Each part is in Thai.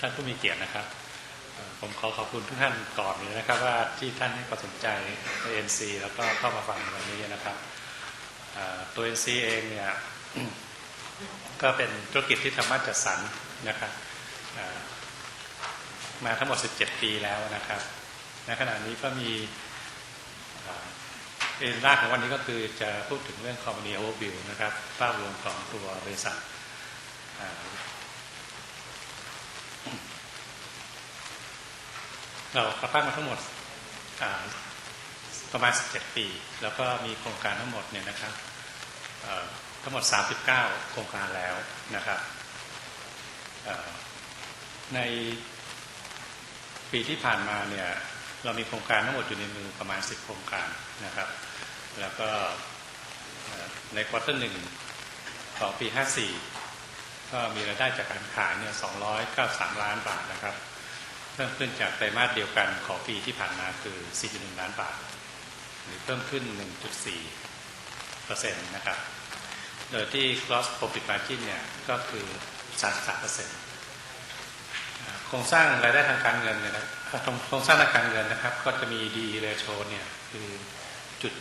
ท่านผู้มีเกียรตินะครับ ผมขอขอบคุณทุกท่านก่อนเลยนะครับ ว่าที่ท่านให้ความสนใจใน NC แล้วก็เข้ามาฟังวันนี้นะครับเอ่อตัว NC เองเนี่ยก็เป็นธุรกิจที่ทำมาจัดสรรนะครับมาทั้งหมด 17 ปีแล้วนะครับในขณะนี้ก็มีเอ็นแรกของวันนี้ก็คือจะพูดถึงเรื่อง Company Overview นะครับภาพรวมของตัวบริษัทอ่า เราก่อตั้งมาทั้งหมดประมาณ 17 ปี แล้วก็มีโครงการทั้งหมดเนี่ยนะครับทั้งหมด 39 โครงการแล้วนะครับในปีที่ผ่านมาเนี่ยเรามีโครงการทั้งหมดอยู่ในมือประมาณ 10 โครงการนะครับ แล้วก็ในควอเตอร์หนึ่งของปี 54 ก็มีรายได้จากการขายเนี่ย293 ล้านบาทนะครับ พิ่มขึ้นจากไตรมาสเดียวกันของปีที่ผ่านมาคือ 4.1 ล้านบาท หรือเพิ่มขึ้น 1.4เปอร์เซ็นต์นะครับ โดยที่ gross profit margin เนี่ยก็คือ 33เปอร์เซ็นต์โครงสร้างรายได้ทางการเงินเนี่ยนะโครงสร้างทางการเงินนะครับ ก็จะมี DE ratio เนี่ยคือจุด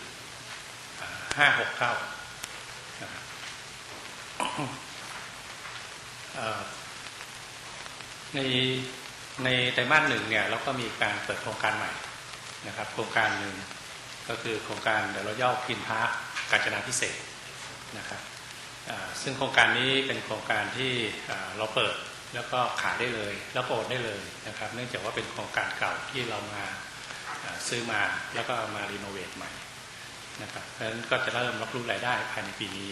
ห้าหกเท่าใน ในไตรมาสหนึ่งเนี่ยเราก็มีการเปิดโครงการใหม่นะครับ โครงการหนึ่งก็คือโครงการเดลย่อกินพาร์คกาญจนาพิเศษนะครับซึ่งโครงการนี้เป็นโครงการที่เราเปิดแล้วก็ขายได้เลยแล้วก็โอนได้เลยนะครับ เนื่องจากว่าเป็นโครงการเก่าที่เรามาซื้อมาแล้วก็มารีโนเวทใหม่นะครับเพราะฉะนั้นก็จะเริ่มรับรู้รายได้ภายในปีนี้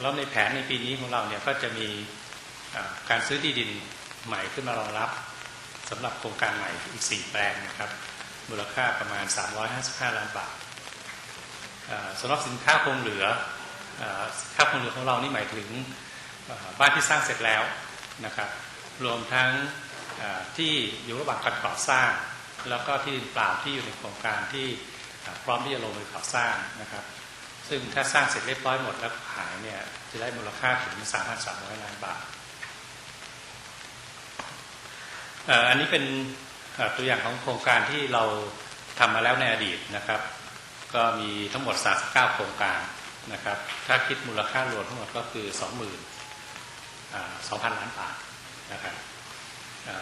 แล้วในแผนในปีนี้ของเราเนี่ยก็จะมีการซื้อที่ดิน ใหม่ขึ้นมารองรับสำหรับโครงการใหม่อีก 4 แปลงนะครับ มูลค่าประมาณ 355 ล้านบาทอ่าสำหรับสินค้าคงเหลืออ่าสินค้าคงเหลือของเรานี่หมายถึงบ้านที่สร้างเสร็จแล้วนะครับ รวมทั้งที่อยู่ระหว่างการก่อสร้าง แล้วก็ที่ดินเปล่าที่อยู่ในโครงการที่พร้อมที่จะลงมือก่อสร้างนะครับ ซึ่งถ้าสร้างเสร็จเรียบร้อยหมดแล้วขายเนี่ยจะได้มูลค่าถึง 3,300 ล้านบาท เอันนี้เป็นตัวอย่างของโครงการที่เราทำมาแล้วในอดีตนะครับ ก็มีทั้งหมด 39 โครงการนะครับ ถ้าคิดมูลค่ารวมทั้งหมดก็คือ 20,000อ่า2,000 ล้านบาทนะครับ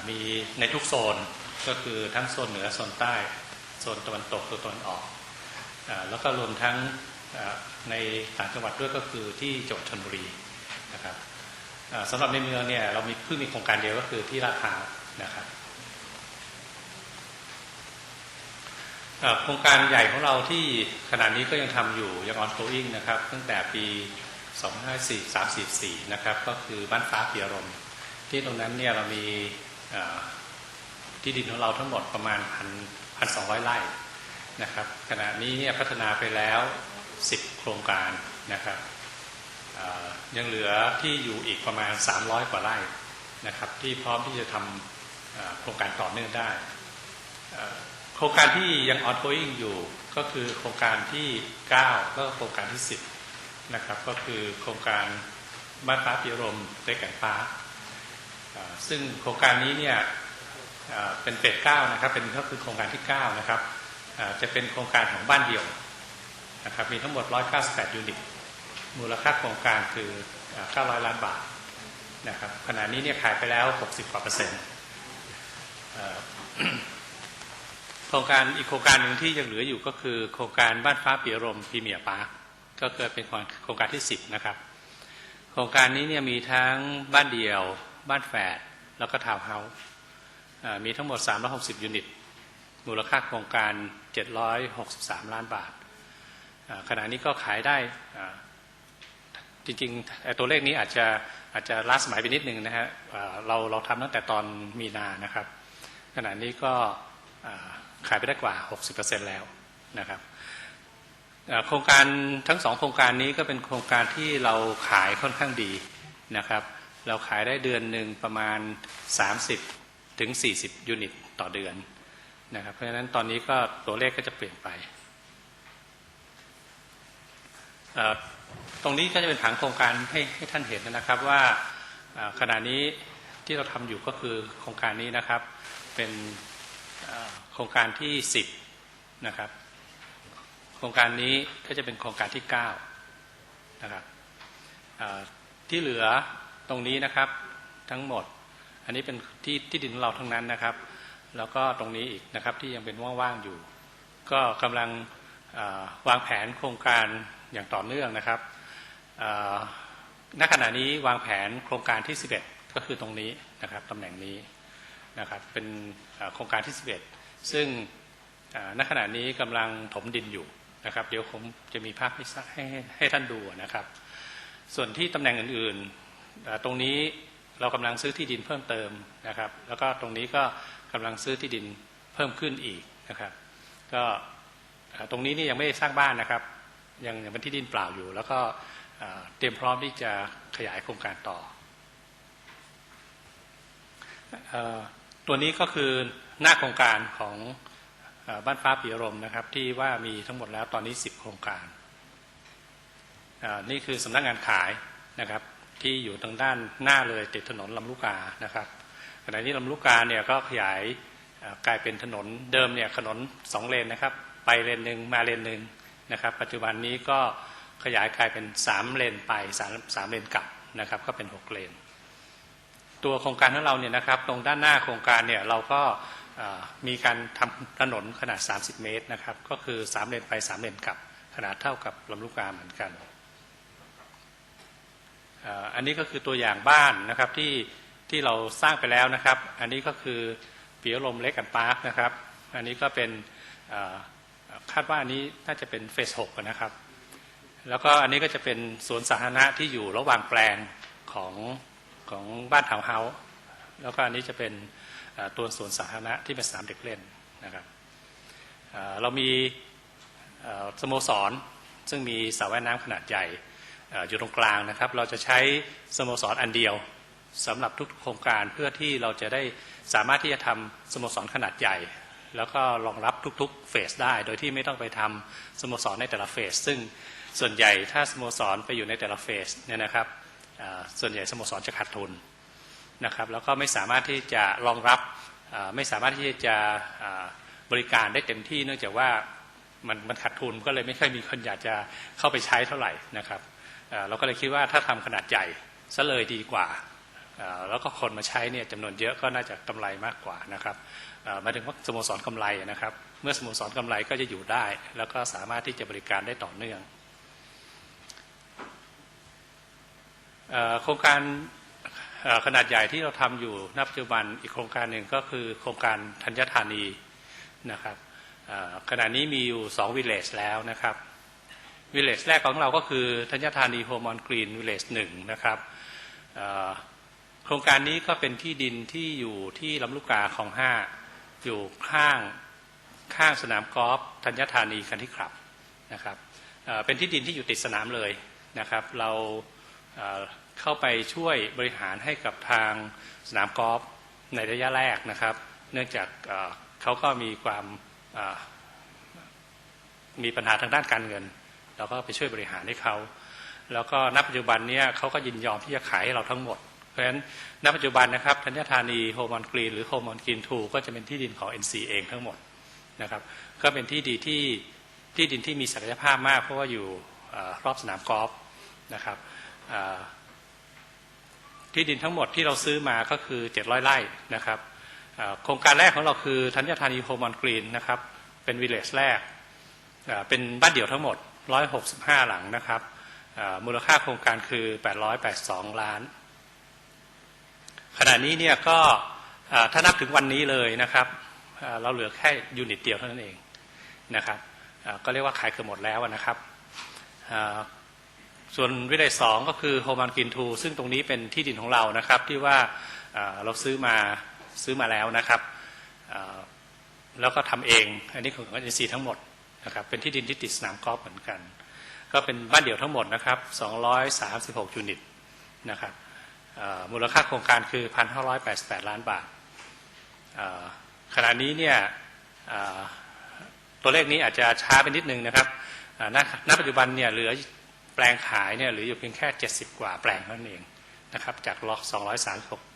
มีในทุกโซนก็คือทั้งโซนเหนือโซนใต้โซนตะวันตกตะวันออกอแล้วก็รวมทั้งในต่างจังหวัดด้วยก็คือที่จังหวัดชลบุรีนะครับอ่าสำหรับในเมืองเนี่ยเรามีเพิ่งมีโครงการเดียวก็คือที่ลาดพร้าว นะครับโครงการใหญ่ของเราที่ขณะนี้ก็ยังทำอยู่ยัง ongoing นะครับตั้งแต่ปี 2 5 4 3 4นะครับก็คือบ้านฟ้าเปียรม ที่ตรงนั้นเนี่ยเรามีที่ดินของเราทั้งหมดประมาณ 1,200 ไร่นะครับขณะนี้เนี่ยพัฒนาไปแล้ว 10 โครงการนะครับยังเหลือที่อยู่อีกประมาณ 300 กว่าไร่นะครับที่พร้อมที่จะทำ โครงการต่อเนื่องได้โครงการที่ยัง ongoing อยู่ก็คือโครงการที่9ก็โครงการที่ 10 นะครับ ก็คือโครงการบ้านฟ้าปีรมเล็กแอนฟ้าซึ่งโครงการนี้เนี่ยเอ่อเป็นเฟส9นะครับเป็นก็คือโครงการที่ 9 นะครับจะเป็นโครงการของบ้านเดี่ยวนะครับมีทั้งหมด 198 ยูนิต มูลค่าโครงการคือเอ่อ900 ล้านบาทนะครับขณะนี้เนี่ยขายไปแล้ว 60กว่าเปอร์เซ็นต์ โครงการอีกโครงการหนึ่งที่ยังเหลืออยู่ก็คือ โครงการบ้านฟ้าปีรมพีเมียร์พาร์คก็คือเป็นโครงการที่10นะครับ โครงการนี้เนี่ยมีทั้งบ้านเดี่ยว บ้านแฝดแล้วก็ทาวน์เฮาส์มีทั้งหมด 360 ยูนิต มูลค่าโครงการ 763 ล้านบาทขณะนี้ก็ขายได้จริงๆตัวเลขนี้อาจจะอาจจะล้าสมัยไปนิดนึงนะฮะเอ่อเราเราทำตั้งแต่ตอนมีนานะครับ ขณะนี้ก็ขายไปได้กว่า 60%แล้วนะครับโครงการทั้งสองโครงการนี้ก็เป็นโครงการที่เราขายค่อนข้างดีนะครับ เราขายได้เดือนหนึ่งประมาณ 30ถึง40 ยูนิตต่อเดือนนะครับ เพราะฉะนั้นตอนนี้ก็ตัวเลขก็จะเปลี่ยนไป ตรงนี้ก็จะเป็นผังโครงการให้ให้ท่านเห็นนะครับว่าขณะนี้ ที่เราทำอยู่ก็คือโครงการนี้นะครับ เป็นโครงการที่ 10 นะครับ โครงการนี้ก็จะเป็นโครงการที่ 9 นะครับที่เหลือตรงนี้นะครับทั้งหมด อันนี้เป็นที่ที่ดินของเราทั้งนั้นนะครับ แล้วก็ตรงนี้อีกนะครับที่ยังเป็นว่างๆอยู่ ก็กำลังวางแผนโครงการอย่างต่อเนื่องนะครับณขณะนี้วางแผนโครงการที่ 11 ก็คือตรงนี้นะครับตำแหน่งนี้นะครับเป็นโครงการที่ 11 ซึ่งณขณะนี้กำลังถมดินอยู่นะครับ เดี๋ยวผมจะมีภาพให้ให้ให้ให้ท่านดูนะครับ ส่วนที่ตำแหน่งอื่นๆ ตรงนี้เรากำลังซื้อที่ดินเพิ่มเติมนะครับ แล้วก็ตรงนี้ก็กำลังซื้อที่ดินเพิ่มขึ้นอีกนะครับ ก็ตรงนี้นี่ยังไม่ได้สร้างบ้านนะครับยังยังเป็นที่ดินเปล่าอยู่ แล้วก็เตรียมพร้อมที่จะขยายโครงการต่อ ตัวนี้ก็คือหน้าโครงการของอบ้านฟ้าปีรมนะครับ ที่ว่ามีทั้งหมดแล้วตอนนี้ 10 โครงการ นี่คือสำนักงานขายนะครับ ที่อยู่ทางด้านหน้าเลยติดถนนลำลูกกานะครับขณะนี้ลำลูกกาเนี่ยก็ขยายกลายเป็นถนนเดิมเนี่ยถนนสองเลนนะครับ ไปเลนหนึ่งมาเลนหนึ่งนะครับ ปัจจุบันนี้ก็ขยายกลายเป็นสามเลนไปสามสามเลนกลับนะครับ ก็เป็นหกเลน ตัวโครงการของเราเนี่ยนะครับ ตรงด้านหน้าโครงการเนี่ยเราก็มีการทำถนนขนาด 30 เมตรนะครับ ก็คือ 3 เลนไป 3 เลนกลับ ขนาดเท่ากับลำลูกกาเหมือนกันอ,อันนี้ก็คือตัวอย่างบ้านนะครับที่ที่เราสร้างไปแล้วนะครับ อันนี้ก็คือเปียลมเล็กกันปาร์คนะครับ อันนี้ก็เป็นคาดว่าอันนี้น่าจะเป็นเฟสหกนะครับ แล้วก็อันนี้ก็จะเป็นสวนสาธารณะที่อยู่ระหว่างแปลงของ ของบ้านทาวน์เฮาแล้วก็อันนี้จะเป็นตัวสวนสาธารณะที่เป็นสนามเด็กเล่นนะครับเรามีสโมสรซึ่งมีสระว่ายน้ำขนาดใหญ่อยู่ตรงกลางนะครับ เราจะใช้สโมสรอันเดียวสำหรับทุกโครงการเพื่อที่เราจะได้สามารถที่จะทำสโมสรขนาดใหญ่ แล้วก็รองรับทุกๆเฟสได้ โดยที่ไม่ต้องไปทำสโมสรในแต่ละเฟสซึ่งส่วนใหญ่ถ้าสโมสรไปอยู่ในแต่ละเฟสเนี่ยนะครับ ส่วนใหญ่สโมสรจะขาดทุนนะครับแล้วก็ไม่สามารถที่จะรองรับไม่สามารถที่จะบริการได้เต็มที่เนื่องจากว่ามันมันขาดทุนก็เลยไม่ค่อยมีคนอยากจะเข้าไปใช้เท่าไหร่นะครับเราก็เลยคิดว่าถ้าทำขนาดใหญ่ซะเลยดีกว่า แล้วก็คนมาใช้เนี่ยจำนวนเยอะก็น่าจะกำไรมากกว่านะครับมาถึงว่าสโมสรกำไรนะครับ เมื่อสโมสรกำไรก็จะอยู่ได้ แล้วก็สามารถที่จะบริการได้ต่อเนื่อง เอ่อ โครงการขนาดใหญ่ที่เราทำอยู่ณปัจจุบันอีกโครงการหนึ่งก็คือโครงการธัญธานีนะครับขณะนี้มีอยู่2วิลเลจแล้วนะครับวิลเลจแรกของเราก็คือธัญธานีโฮมอนกรีนวิลเลจหนึ่งนะครับโครงการนี้ก็เป็นที่ดินที่อยู่ที่ลำลูกกาของห้าอยู่ข้างข้างสนามกอล์ฟธัญธานีคันที่ขับนะครับเป็นที่ดินที่อยู่ติดสนามเลยนะครับ เรา เข้าไปช่วยบริหารให้กับทางสนามกอล์ฟในระยะแรกนะครับ เนื่องจากเขาก็มีความมีปัญหาทางด้านการเงิน เราก็ไปช่วยบริหารให้เขาแล้วก็ณปัจจุบันเนี้เขาก็ยินยอมที่จะขายให้เราทั้งหมด เพราะฉะนั้นณปัจจุบันนะครับธัญธานีโฮมอนกรีนหรือโฮมอนกรีนทูก็จะเป็นที่ดินของ NC เองทั้งหมดนะครับก็เป็นที่ดีที่ที่ดินที่มีศักยภาพมากเพราะว่าอยู่อรอบสนามกอล์ฟนะครับ ที่ดินทั้งหมดที่เราซื้อมาก็คือ 700ไร่นะครับโครงการแรกของเราคือธัญธานีโฮมอนกรีนนะครับ เป็นวิลเลจแรกเป็นบ้านเดี่ยวทั้งหมด 165 หลังนะครับมูลค่าโครงการคือ 882 ล้าน ขณะนี้เนี่ยก็ถ้านับถึงวันนี้เลยนะครับ เราเหลือแค่ยูนิตเดียวเท่านั้นเองนะครับก็เรียกว่าขายเกือบหมดแล้วนะครับ ส่วนวิเลยสองก็คือโฮมันกินทูซึ่งตรงนี้เป็นที่ดินของเรานะครับที่ว่าเราซื้อมาซื้อมาแล้วนะครับแล้วก็ทำเอง อันนี้ของเอ็นซีทั้งหมดนะครับเป็นที่ดินที่ติดสนามกอล์ฟเหมือนกัน ก็เป็นบ้านเดี่ยวทั้งหมดนะครับ236ยูนิตนะครับมูลค่าโครงการคือ 1,588 ล้านบาทขณะนี้เนี่ยตัวเลขนี้อาจจะช้าไปนิดนึงนะครับณปัจจุบันเนี่ยเหลือ แปลงขายเนี่ยหรืออยู่เพียงแค่ 70 กว่าแปลงเท่านั้นเองนะครับจากล็อก 236